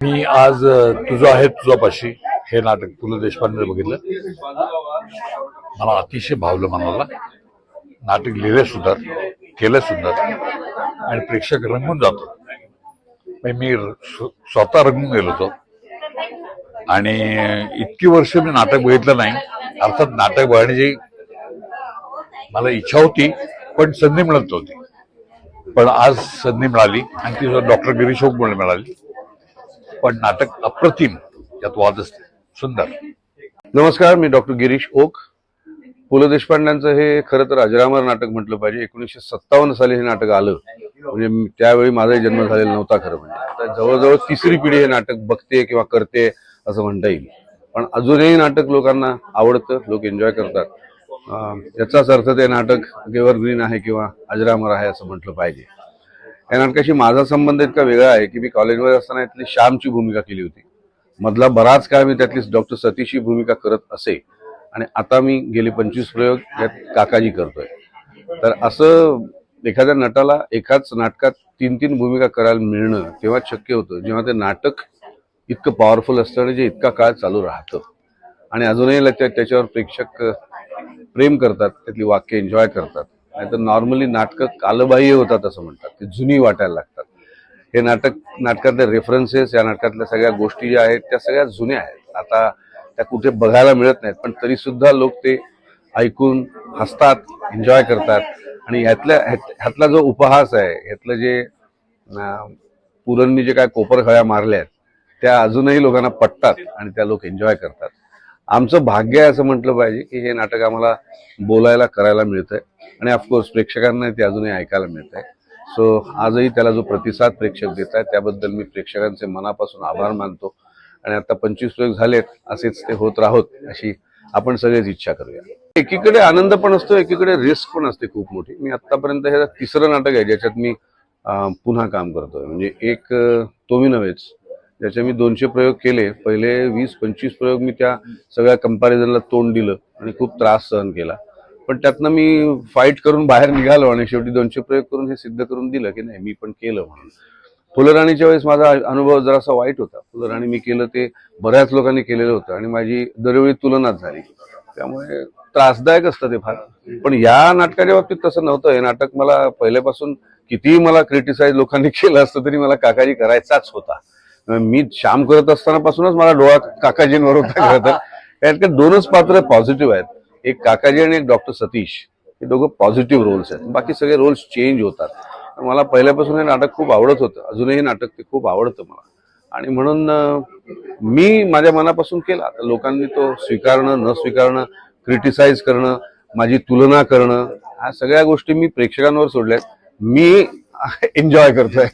मी आज तुझं आहे तुझापाशी हे नाटक. पु ल देशपांडे बघितलं. मला अतिशय भावलं मनाला. नाटक लिहिले सुंदर केलं सुंदर आणि प्रेक्षक रंगून जातो. म्हणजे मी स्वतः रंगून गेलो होतो. आणि इतकी वर्ष मी नाटक बघितलं नाही. अर्थात नाटक बघण्याची मला इच्छा होती पण संधी मिळत नव्हती. पण आज संधी मिळाली. आणि ती डॉक्टर गिरीश ओकमुळे मिळाली. पण नाटक अप्रतिम यात वादच सुंदर. नमस्कार मी डॉक्टर गिरीश ओक. पु ल देशपांड्यांचं हे खरं तर अजरामर नाटक म्हटलं पाहिजे. एकोणीसशे सत्तावन्न साली हे नाटक आलं. म्हणजे त्यावेळी माझाही जन्म झालेला नव्हता खरं म्हणजे. आता जवळजवळ तिसरी पिढी हे नाटक बघते किंवा करते असं म्हणता येईल. पण अजूनही नाटक लोकांना आवडतं लोक एन्जॉय करतात. याचाच अर्थ ते नाटक एव्हरग्रीन आहे किंवा अजरामर आहे असं म्हटलं पाहिजे. या नाटकाशी माझा संबंध इतका वेगळा आहे की मी कॉलेजमध्ये असताना इथली श्यामची भूमिका केली होती. मधला बराच काळ मी त्यातली डॉक्टर सतीशची भूमिका करत असे. आणि आता मी गेले पंचवीस प्रयोग यात काकाजी करतोय. तर असं एखाद्या नटाला एकाच नाटकात तीन तीन भूमिका करायला मिळणं तेव्हा शक्य होतं. जेव्हा ते नाटक इतकं पॉवरफुल असतं आणि जे इतका काळ चालू राहतं. आणि अजूनही त्याच्यावर प्रेक्षक प्रेम करतात त्यातली वाक्य एन्जॉय करतात. नाहीतर नॉर्मली नाटकं कालबाह्य होतात असं म्हणतात. ते जुनी वाटायला लागतात. हे नाटक नाटकातले रेफरन्सेस या नाटकातल्या सगळ्या गोष्टी ज्या आहेत त्या सगळ्या जुन्या आहेत. आता त्या कुठे बघायला मिळत नाहीत पण तरीसुद्धा लोक ते ऐकून हसतात एन्जॉय करतात. आणि ह्यातल्या ह्यात- ह्यातला जो उपहास आहे ह्यातलं जे पुरणनी जे काय कोपरखळ्या मारल्या आहेत त्या अजूनही लोकांना पटतात आणि त्या लोक एन्जॉय करतात. आमचं भाग्य आहे असं म्हटलं पाहिजे की हे नाटक आम्हाला बोलायला करायला मिळतंय. आणि ऑफकोर्स प्रेक्षकांना ते अजूनही ऐकायला मिळत आहे सो आजही त्याला जो प्रतिसाद प्रेक्षक देत आहेत त्याबद्दल मी प्रेक्षकांचे मनापासून आभार मानतो. आणि आता पंचवीस प्रयोग झालेत असेच ते होत राहोत अशी आपण सगळेच इच्छा करूया. एकीकडे आनंद पण असतो एकीकडे रिस्क पण असते खूप मोठी. मी आतापर्यंत हे तिसरं नाटक आहे ज्याच्यात मी पुन्हा काम करतोय. म्हणजे एक तो मी नव्हेच ज्याचे मी दोनशे प्रयोग केले. पहिले वीस पंचवीस प्रयोग मी त्या सगळ्या कंपॅरिझनला तोंड दिलं आणि खूप त्रास सहन केला. पण त्यातनं मी फाईट करून बाहेर निघालो आणि शेवटी दोनशे प्रयोग करून हे सिद्ध करून दिलं की नाही मी पण केलं म्हणून. फुलराणीच्या वेळेस माझा अनुभव जरासा वाईट होता. फुलराणी मी केलं ते बऱ्याच लोकांनी केलेलं होतं आणि माझी दरवेळी तुलनाच झाली. त्यामुळे त्रासदायक असतं ते फार. पण या नाटकाच्या बाबतीत तसं नव्हतं. हे नाटक मला पहिल्यापासून कितीही मला क्रिटिसाइज लोकांनी केलं असतं तरी मला काकाजी करायचाच होता. मी श्याम करत असताना पासूनच मला डोळा काकाजींवर होता खरं तर यात दोनच पात्र पॉझिटिव्ह आहेत. एक काकाजी आणि एक डॉक्टर सतीश. हे दोघं पॉझिटिव्ह रोल्स आहेत. बाकी सगळे रोल्स चेंज होतात. मला पहिल्यापासून हे नाटक खूप आवडत होतं. अजूनही हे नाटक ते खूप आवडतं मला. आणि म्हणून मी माझ्या मनापासून केला. लोकांनी तो स्वीकारणं न स्वीकारणं क्रिटिसाइज करणं माझी तुलना करणं ह्या सगळ्या गोष्टी मी प्रेक्षकांवर सोडल्यात. मी एन्जॉय करतोय.